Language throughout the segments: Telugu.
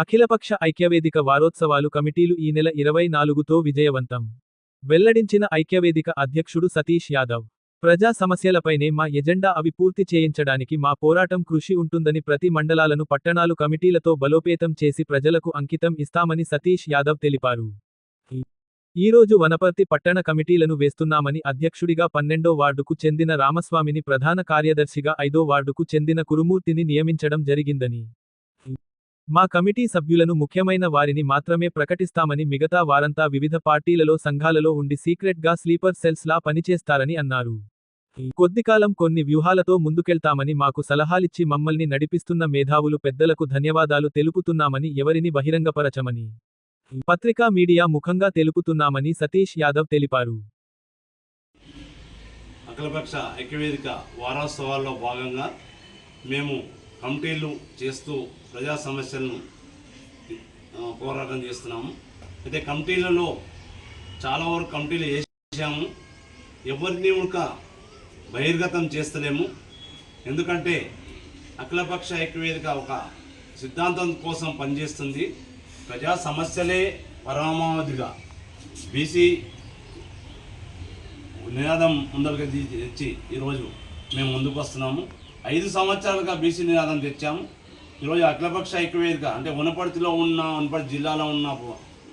అఖిలపక్ష ఐక్యవేదిక వారోత్సవాలు కమిటీలు ఈ నెల ఇరవై నాలుగుతో విజయవంతం. వెల్లడించిన ఐక్యవేదిక అధ్యక్షుడు సతీష్ యాదవ్. ప్రజా సమస్యలపైనే మా ఎజెండా అవి పూర్తి చేయించడానికి మా పోరాటం కృషి ఉంటుందని ప్రతి మండలాలను పట్టణాలు కమిటీలతో బలోపేతం చేసి ప్రజలకు అంకితం ఇస్తామని సతీష్ యాదవ్ తెలిపారు. ఈ రోజు వనపర్తి పట్టణ కమిటీలను వేస్తున్నామని అధ్యక్షుడిగా పన్నెండో వార్డుకు చెందిన రామస్వామిని ప్రధాన కార్యదర్శిగా ఐదో వార్డుకు చెందిన కురుమూర్తిని నియమించడం జరిగిందని మా కమిటీ సభ్యులను ముఖ్యమైన వారిని మాత్రమే ప్రకటిస్తామని మిగతా వారంతా వివిధ పార్టీలలో సంఘాలలో ఉండి సీక్రెట్గా స్లీపర్ సెల్స్ లా పనిచేస్తారని అన్నారు. కొద్దికాలం కొన్ని వ్యూహాలతో ముందుకెళ్తామని మాకు సలహాలిచ్చి మమ్మల్ని నడిపిస్తున్న మేధావులు పెద్దలకు ధన్యవాదాలు తెలుపుతున్నామని ఎవరిని బహిరంగపరచమని పత్రికా మీడియా ముఖంగా తెలుపుతున్నామని సతీష్ యాదవ్ తెలిపారు. అఖిలపక్ష ఐక్యవేదిక వారోత్సవాల్లో భాగంగా మేము కమిటీలు చేస్తూ ప్రజా సమస్యలను పోరాటం చేస్తున్నాము. అయితే కమిటీలలో చాలా వరకు కమిటీలు చేసాము ఎవరిని ఉడక బహిర్గతం చేస్తలేము. ఎందుకంటే అఖిలపక్ష ఐక్యవేదిక ఒక సిద్ధాంతం కోసం పనిచేస్తుంది. ప్రజా సమస్యలే పరమావధిగా. బీసీ నినాదం ముందరికి తెచ్చి ఈరోజు మేము ముందుకు వస్తున్నాము. ఐదు సంవత్సరాలుగా బీసీ నినాదం తెచ్చాము. ఈరోజు అఖిలపక్ష ఐక్యవేదిక అంటే వనపర్తిలో ఉన్న వనపర్తి జిల్లాలో ఉన్న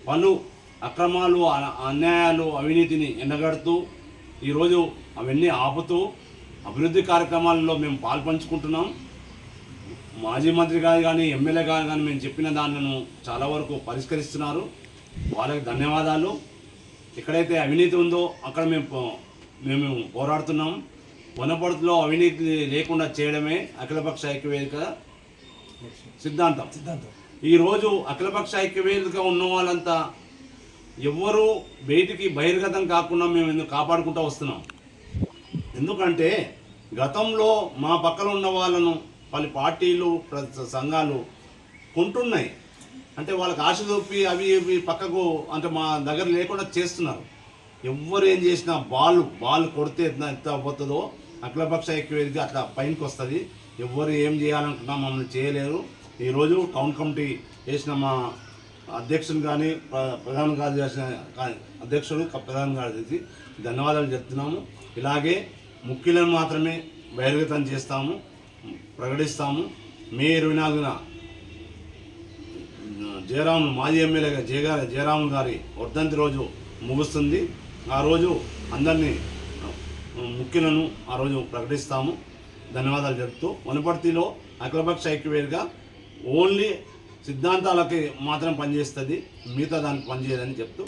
పలు అక్రమాలు అన్యాయాలు అవినీతిని ఎండగడుతూ ఈరోజు అవన్నీ ఆపుతూ అభివృద్ధి కార్యక్రమాల్లో మేము పాల్పంచుకుంటున్నాం. మాజీ మంత్రి గారు కానీ ఎమ్మెల్యే గారు కానీ మేము చెప్పిన దానిను చాలా వరకు పరిష్కరిస్తున్నారు. వాళ్ళకి ధన్యవాదాలు. ఎక్కడైతే అవినీతి ఉందో అక్కడ మేము మేము పోరాడుతున్నాం. వనపర్తిలో అవినీతి లేకుండా చేయడమే అఖిలపక్ష ఐక్యవేదిక సిద్ధాంతం. సిద్ధాంతం. ఈరోజు అఖిలపక్ష ఐక్యవేదిక ఉన్న వాళ్ళంతా ఎవ్వరూ బయటికి బహిర్గతం కాకుండా మేము ఎందుకు కాపాడుకుంటూ వస్తున్నాం? ఎందుకంటే గతంలో మా పక్కన ఉన్న వాళ్ళను పలు పార్టీలు ప్ర- సంఘాలు కొంటున్నాయి. అంటే వాళ్ళకి ఆశ చూపి అవి ఇవి పక్కకు అంటే మా దగ్గర లేకుండా చేస్తున్నారు. ఎవ్వరు ఏం చేసినా బాల్ బాల్ కొడితే ఎంత ఎంత పక్ష అఖిలపక్ష అట్లా పైనకి వస్తుంది. ఎవ్వరు ఏం చేయాలనుకున్నా మమ్మల్ని చేయలేరు. ఈరోజు టౌన్ కమిటీ వేసిన మా అధ్యక్షుని కానీ ప్ర- ప్రధాన కార్యదర్శి అధ్యక్షుడు ప్రధాన కార్యదర్శి ధన్యవాదాలు చెప్తున్నాము. ఇలాగే ముఖ్యులను మాత్రమే బహిర్గతం చేస్తాము ప్రకటిస్తాము. మే ఇరవై నాలుగున జయరాం మాజీ ఎమ్మెల్యేగా జయగా జయరామ్ గారి వర్ధంతి రోజు ముగుస్తుంది. ఆ రోజు అందరినీ ముఖ్యులను ఆ రోజు ప్రకటిస్తాము. ధన్యవాదాలు చెప్తూ వనపర్తిలో అఖిలపక్ష ఐక్యవేదిగా ఓన్లీ సిద్ధాంతాలకి మాత్రం పనిచేస్తుంది మిగతా దానికి పనిచేయదని చెప్తూ